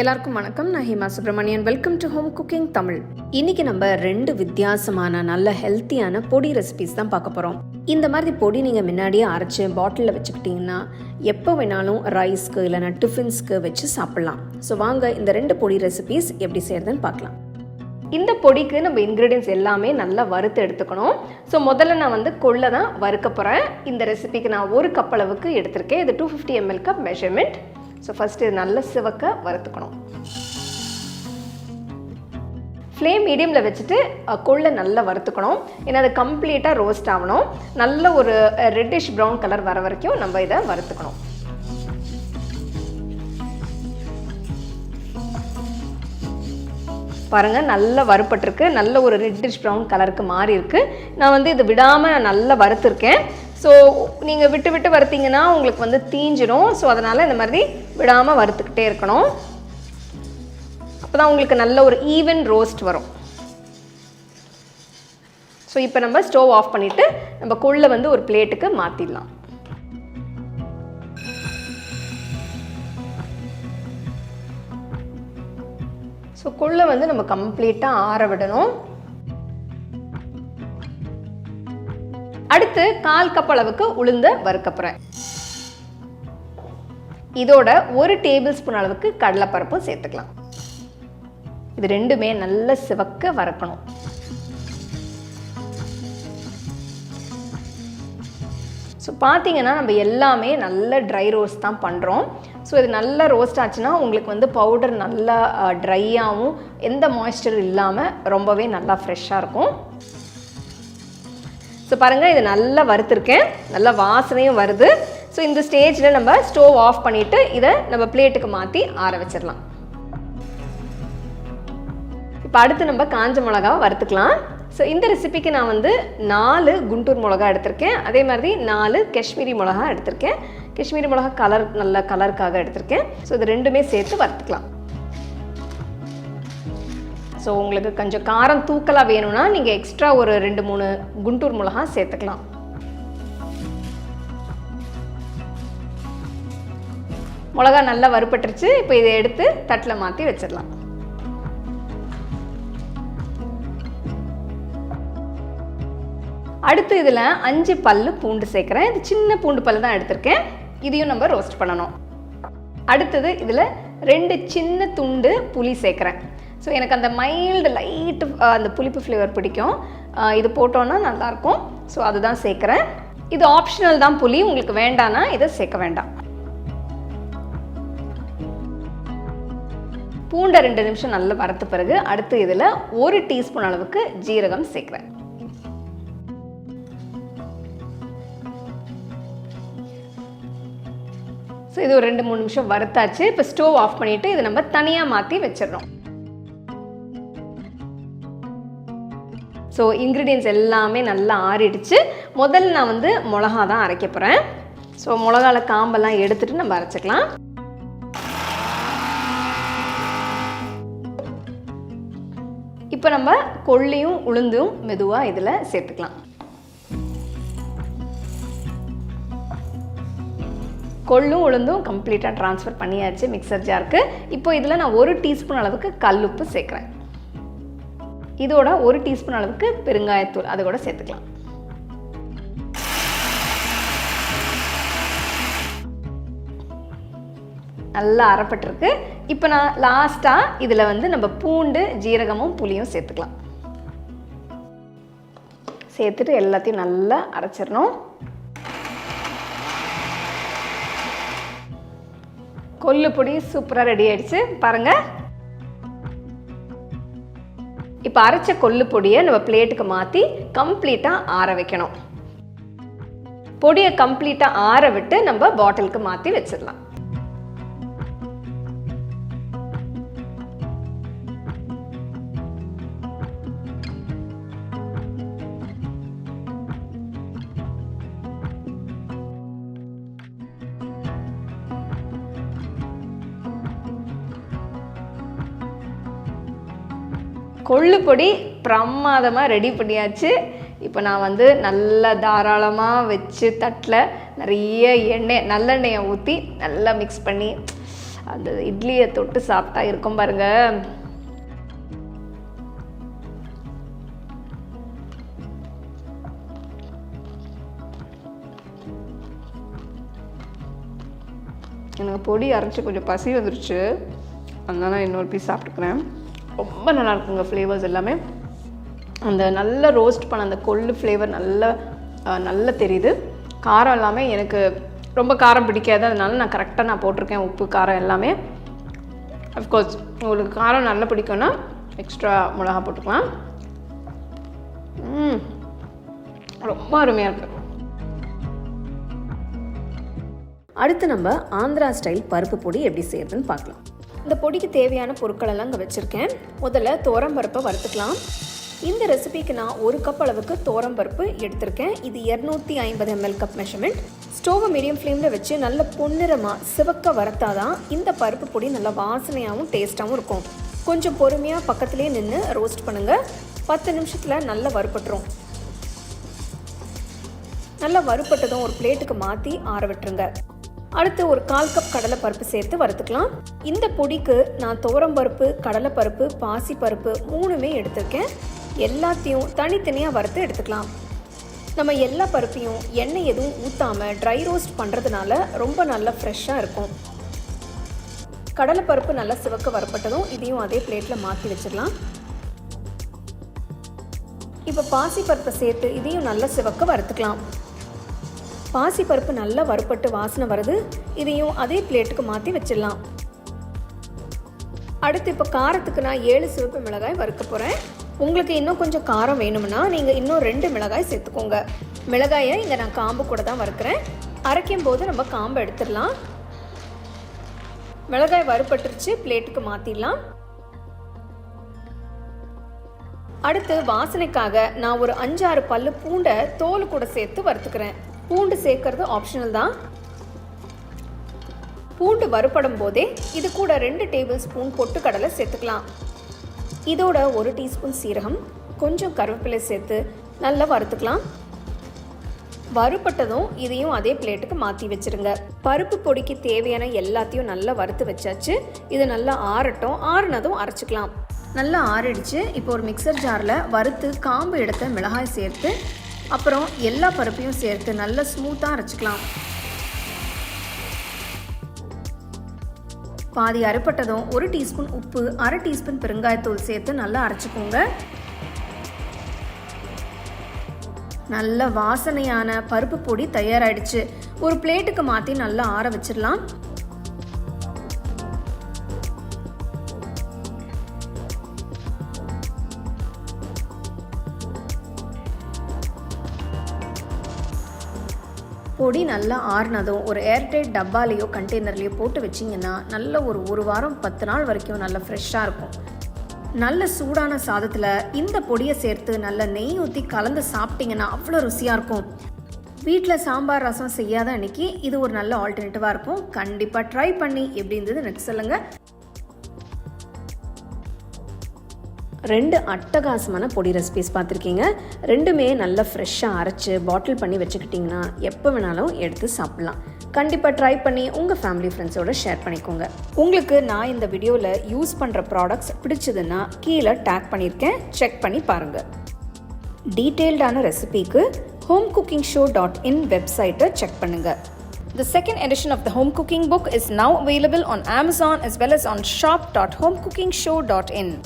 எல்லாருக்கும் வணக்கம். நான் Hema Subramanian welcome to home cooking Tamil இன்னைக்கு நம்ம ரெண்டு வித்தியாசமான நல்ல ஹெல்த்தியான பொடி ரெசிபிஸ் தான் பார்க்க போகிறோம் இந்த மாதிரி பொடி நீங்கள் முன்னாடியே அரைச்சு பாட்டிலில் வச்சுக்கிட்டிங்கன்னா எப்போ வேணாலும் ரைஸ்க்கு இல்லைனா டிஃபின்ஸ்க்கு வச்சு சாப்பிட்லாம். ஸோ வாங்க இந்த ரெண்டு பொடி ரெசிபிஸ் எப்படி செய்யறதுன்னு பார்க்கலாம். இந்த பொடிக்கு நம்ம இன்க்ரீடியன்ஸ் எல்லாமே நல்லா வறுத்து எடுத்துக்கணும். ஸோ முதல்ல நான் வந்து கொள்ளை தான் வறுக்க போகிறேன் இந்த ரெசிபிக்கு நான் ஒரு கப் அளவுக்கு எடுத்திருக்கேன். இது two fifty ML cup measurement so first இது நல்லா சிவக்க வறுத்துக்கணும். ஃப்ளேம் மீடியமில் வச்சுட்டு கொள்ளை நல்லா வறுத்துக்கணும். ஏன்னா அது கம்ப்ளீட்டாக ரோஸ்ட் ஆகணும். நல்ல ஒரு ரெட்டிஷ் ப்ரௌன் கலர் வர வரைக்கும் நம்ம இதை வறுத்துக்கணும். பாருங்கள் நல்லா வறுப்பட்டிருக்கு நல்ல ஒரு ரெட்டிஷ் ப்ரௌன் கலருக்கு மாறி இருக்குது நான் வந்து இது விடாமல் நல்லா வறுத்துருக்கேன். ஸோ நீங்கள் விட்டு விட்டு வறுத்தீங்கன்னா உங்களுக்கு வந்து தீஞ்சிடும் ஸோ அதனால் இந்த மாதிரி விடாமல் வறுத்துக்கிட்டே இருக்கணும். அப்போ தான் உங்களுக்கு நல்ல ஒரு ஈவன் ரோஸ்ட் வரும். ஸோ இப்போ நம்ம ஸ்டவ் ஆஃப் பண்ணிவிட்டு நம்ம கொள்ளை வந்து ஒரு பிளேட்டுக்கு மாற்றிடலாம் ஸோ கொள்ளை வந்து நம்ம கம்ப்ளீட்டாக ஆற விடணும். அடுத்து கால் கப் அளவுக்கு உளுந்த வறுக்கப்புறேன் இதோட ஒரு டேபிள் ஸ்பூன் அளவுக்கு கடலைப்பருப்பும் சேர்த்துக்கலாம். இது ரெண்டுமே நல்ல சிவக்க வறுக்கணும். ஸோ பார்த்தீங்கன்னா நம்ம எல்லாமே நல்ல ட்ரை ரோஸ்ட் தான் பண்ணுறோம் ஸோ இது நல்லா ரோஸ்ட் ஆச்சுன்னா உங்களுக்கு வந்து பவுடர் நல்லா ட்ரையாகவும் எந்த மாய்ஸ்சர் இல்லாமல் ரொம்பவே நல்லா ஃப்ரெஷ்ஷாக இருக்கும். ஸோ பாருங்கள் இது நல்லா வறுத்துருக்கேன். நல்லா வாசனையும் வருது. ஸோ இந்த ஸ்டேஜில் நம்ம ஸ்டோவ் ஆஃப் பண்ணிவிட்டு இதை நம்ம பிளேட்டுக்கு மாற்றி ஆற வச்சிடலாம். இப்போ அடுத்து நம்ம காஞ்ச மிளகாவை வறுத்துக்கலாம். ஸோ இந்த ரெசிபிக்கு நான் வந்து நாலு குண்டூர் மிளகா எடுத்திருக்கேன். அதே மாதிரி நாலு காஷ்மீரி மிளகா எடுத்திருக்கேன். காஷ்மீரி மிளகா கலர் நல்ல கலருக்காக எடுத்திருக்கேன். ஸோ இது ரெண்டுமே சேர்த்து வறுத்துக்கலாம். ஸோ உங்களுக்கு கொஞ்சம் காரம் தூக்கலாக வேணும்னா நீங்கள் எக்ஸ்ட்ரா ஒரு ரெண்டு மூணு குண்டூர் மிளகா சேர்த்துக்கலாம். மிளகா நல்லா வறுபட்டுருச்சு. இப்போ இதை எடுத்து தட்டில் மாற்றி வச்சிடலாம். அடுத்து இதில் அஞ்சு பல் பூண்டு சேர்க்குறேன். இது சின்ன பூண்டு பல்லு தான் எடுத்திருக்கேன். இதையும் நம்ம ரோஸ்ட் பண்ணணும். அடுத்தது இதில் ரெண்டு சின்ன துண்டு புளி சேர்க்குறேன். ஸோ எனக்கு அந்த மைல்டு லைட்டு அந்த புளிப்பு ஃப்ளேவர் பிடிக்கும். இது போட்டோன்னா நல்லாயிருக்கும். ஸோ அதுதான் சேர்க்குறேன். இது ஆப்ஷனல் தான் புளி. உங்களுக்கு வேண்டான்னா இதை சேர்க்க வேண்டாம். பூண்டை ரெண்டு நிமிஷம் நல்லா வறுத்த பிறகு அடுத்து இதில் ஒரு டீஸ்பூன் அளவுக்கு ஜீரகம் சேர்க்குறேன். ஸோ இது ஒரு ரெண்டு மூணு நிமிஷம் வறுத்தாச்சு. இப்போ ஸ்டோவ் ஆஃப் பண்ணிவிட்டு இதை நம்ம தனியாக மாற்றி வச்சிடுறோம். ஸோ இன்க்ரீடியன்ஸ் எல்லாமே நல்லா ஆறிடுச்சு. முதல்ல நான் வந்து மிளகா தான் அரைக்க போகிறேன் ஸோ மிளகால காம்பெல்லாம் எடுத்துட்டு நம்ம அரைச்சிக்கலாம். இப்போ நம்ம கொள்ளியும் உளுந்தும் மெதுவாக இதில் சேர்த்துக்கலாம். கொள்ளும் உளுந்தும் கம்ப்ளீட்டாக ட்ரான்ஸ்ஃபர் பண்ணியாச்சு மிக்சர் ஜாருக்கு இப்போ இதில் நான் ஒரு டீஸ்பூன் அளவுக்கு கல்லுப்பு சேர்க்குறேன். இதோட ஒரு டீஸ்பூன் அளவுக்கு பெருங்காயத்தூள் அதை கூட சேர்த்துக்கலாம். நல்லா அரைப்பட்டிருக்கு. இப்போ நான் லாஸ்ட்டாக இதில் வந்து நம்ம பூண்டு ஜீரகமும் புளியும் சேர்த்துக்கலாம். சேர்த்துட்டு எல்லாத்தையும் நல்லா அரைச்சிடணும். கொல்லு பொடி சூப்பராக ரெடி ஆயிடுச்சு. பாருங்கள் இப்போ அரைச்ச கொல்லு பொடியை நம்ம பிளேட்டுக்கு மாற்றி கம்ப்ளீட்டாக ஆற வைக்கணும். பொடியை கம்ப்ளீட்டாக ஆற விட்டு நம்ம பாட்டிலுக்கு மாற்றி வச்சிடலாம். கொள்ளு பொடி பிரமாதமாக ரெடி பண்ணியாச்சு. இப்போ நான் வந்து நல்லா தாராளமாக வச்சு தட்டில் நிறைய எண்ணெய் நல்லெண்ணெயை ஊற்றி நல்லா மிக்ஸ் பண்ணி அந்த இட்லியை தொட்டு சாப்பிட்டா இருக்கும் பாருங்க. எனக்கு பொடி அரைச்சி கொஞ்சம் பசி வந்துருச்சு. அதனால் இன்னொரு பீஸ் சாப்பிட்டுக்கிறேன். ரொம்ப நல்லா இருக்குங்க ஃப்ளேவர்ஸ் எல்லாமே. அந்த நல்ல ரோஸ்ட் பண்ண அந்த கொள்ளு ஃப்ளேவர் நல்ல நல்லா நல்ல தெரியுது. காரம் எல்லாமே எனக்கு ரொம்ப காரம் பிடிக்காது. அதனால நான் கரெக்டாக நான் போட்டிருக்கேன் உப்பு காரம் எல்லாமே. அஃப்கோர்ஸ் உங்களுக்கு காரம் நல்லா பிடிக்கும்னா எக்ஸ்ட்ரா மிளகா போட்டுக்கலாம். ரொம்ப அருமையாக இருக்குது அடுத்து நம்ம ஆந்திரா ஸ்டைல் பருப்பு பொடி எப்படி செய்யறதுன்னு பார்க்கலாம். இந்த பொடிக்கு தேவையான பொருட்களெல்லாம் இங்கே வச்சுருக்கேன். முதல்ல பருப்பை வறுத்துக்கலாம். இந்த ரெசிபிக்கு நான் ஒரு கப் அளவுக்கு தோரம்பருப்பு எடுத்திருக்கேன். இது இரநூத்தி ஐம்பது எம்எல் கப் மெஷர்மெண்ட் ஸ்டோவை மீடியம் ஃப்ளேமில் வச்சு நல்ல பொன்னிறமாக சிவக்க வறுத்தாதான் இந்த பருப்பு பொடி நல்ல வாசனையாகவும் டேஸ்ட்டாகவும் இருக்கும். கொஞ்சம் பொறுமையாக பக்கத்துலேயே நின்று ரோஸ்ட் பண்ணுங்கள் பத்து நிமிஷத்தில் நல்லா வறுப்பட்டுரும் நல்லா வறுப்பட்டதும் ஒரு பிளேட்டுக்கு மாற்றி ஆற விட்டுருங்க. அடுத்து ஒரு கால் கப் கடலைப்பருப்பு சேர்த்து வறுத்துக்கலாம். இந்த பொடிக்கு நான் துவரம்பருப்பு கடலைப்பருப்பு பாசிப்பருப்பு மூணுமே எடுத்திருக்கேன். எல்லாத்தையும் தனித்தனியாக வறுத்து எடுத்துக்கலாம். நம்ம எல்லா பருப்பையும் எண்ணெய் எதுவும் ஊற்றாமல் ட்ரை ரோஸ்ட் பண்ணுறதுனால ரொம்ப நல்லா ஃப்ரெஷ்ஷாக இருக்கும். கடலைப்பருப்பு நல்லா சிவக்க வரப்பட்டதும் இதையும் அதே பிளேட்டில் மாற்றி வச்சிடலாம். இப்போ பாசிப்பருப்பை சேர்த்து இதையும் நல்லா சிவக்க வறுத்துக்கலாம். பாசிப்பருப்பு நல்லா வறுப்பட்டு வாசனை வருது இதையும் அதே பிளேட்டுக்கு மாற்றி வச்சிடலாம். அடுத்து இப்போ காரத்துக்கு நான் ஏழு சிவப்பு மிளகாய் வறுக்க போகிறேன் உங்களுக்கு இன்னும் கொஞ்சம் காரம் வேணும்னா நீங்கள் இன்னும் ரெண்டு மிளகாய் சேர்த்துக்கோங்க. மிளகாயை இங்கே நான் காம்பு கூட தான் வறுக்கிறேன். அரைக்கும் போது நம்ம காம்பை எடுத்துடலாம். மிளகாய் வறுப்பட்டுருச்சு பிளேட்டுக்கு மாற்றிடலாம் அடுத்து வாசனைக்காக நான் ஒரு அஞ்சாறு பல்லு பூண்டை தோல் கூட சேர்த்து வறுத்துக்கிறேன். பூண்டு சேர்க்கறது ஆப்ஷனல் தான். பூண்டு வறுப்படும் போதே இது கூட ரெண்டு டேபிள் ஸ்பூன் பொட்டுக்கடலை சேர்த்துக்கலாம். இதோட ஒரு டீஸ்பூன் சீரகம் கொஞ்சம் கருவேப்பிலை சேர்த்து நல்லா வறுத்துக்கலாம். வறுப்பட்டதும் இதையும் அதே பிளேட்டுக்கு மாற்றி வச்சிருங்க. பருப்பு பொடிக்கு தேவையான எல்லாத்தையும் நல்லா வறுத்து வச்சாச்சு. இது நல்லா ஆறட்டும். ஆறுனதும் அரைச்சிக்கலாம். நல்லா ஆறிடுச்சு. இப்போ ஒரு மிக்சர் ஜாரில் வறுத்து காம்பு எடுத்த மிளகாய் சேர்த்து அப்புறம் எல்லா பருப்பையும் சேர்த்து நல்லா ஸ்மூத்தாக அரைச்சிக்கலாம். பாதி அரைப்பட்டதும் ஒரு டீஸ்பூன் உப்பு அரை டீஸ்பூன் பெருங்காயத்தூள் சேர்த்து நல்லா அரைச்சிக்கோங்க. நல்ல வாசனையான பருப்பு பொடி தயாராகிடுச்சு ஒரு பிளேட்டுக்கு மாற்றி நல்லா ஆற வச்சிடலாம். பொடி நல்லா ஆறுனதும் ஒரு ஏர்டைட் டப்பாலேயோ கண்டெய்னர்லேயோ போட்டு வச்சிங்கன்னா நல்ல ஒரு ஒரு வாரம் பத்து நாள் வரைக்கும் நல்ல ஃப்ரெஷ்ஷாக இருக்கும். நல்ல சூடான சாதத்தில் இந்த பொடியை சேர்த்து நல்ல நெய் ஊற்றி கலந்து சாப்பிட்டிங்கன்னா அவ்வளோ ருசியாக இருக்கும். வீட்டில் சாம்பார் ரசம் செய்யாத அன்னைக்கு இது ஒரு நல்ல ஆல்டர்னேட்டிவாக இருக்கும். கண்டிப்பாக ட்ரை பண்ணி எப்படி இருந்தது எனக்கு சொல்லுங்கள் ரெண்டு அட்டகாசமான பொடி ரெசிபிஸ் பார்த்துருக்கீங்க. ரெண்டுமே நல்லா ஃப்ரெஷ்ஷாக அரைச்சி பாட்டில் பண்ணி வச்சுக்கிட்டிங்கன்னா எப்போ வேணாலும் எடுத்து சாப்பிட்லாம். கண்டிப்பாக ட்ரை பண்ணி உங்கள் ஃபேமிலி ஃப்ரெண்ட்ஸோட ஷேர் பண்ணிக்கோங்க. உங்களுக்கு நான் இந்த வீடியோவில் யூஸ் பண்ணுற ப்ராடக்ட்ஸ் பிடிச்சதுன்னா கீழே டேக் பண்ணியிருக்கேன் செக் பண்ணி பாருங்கள் டீட்டெயில்டான ரெசிபிக்கு home cooking show dot in வெப்சைட்டை செக் பண்ணுங்கள் The second edition of the home cooking book is now available on Amazon as well as on shop.homecookingshow.in.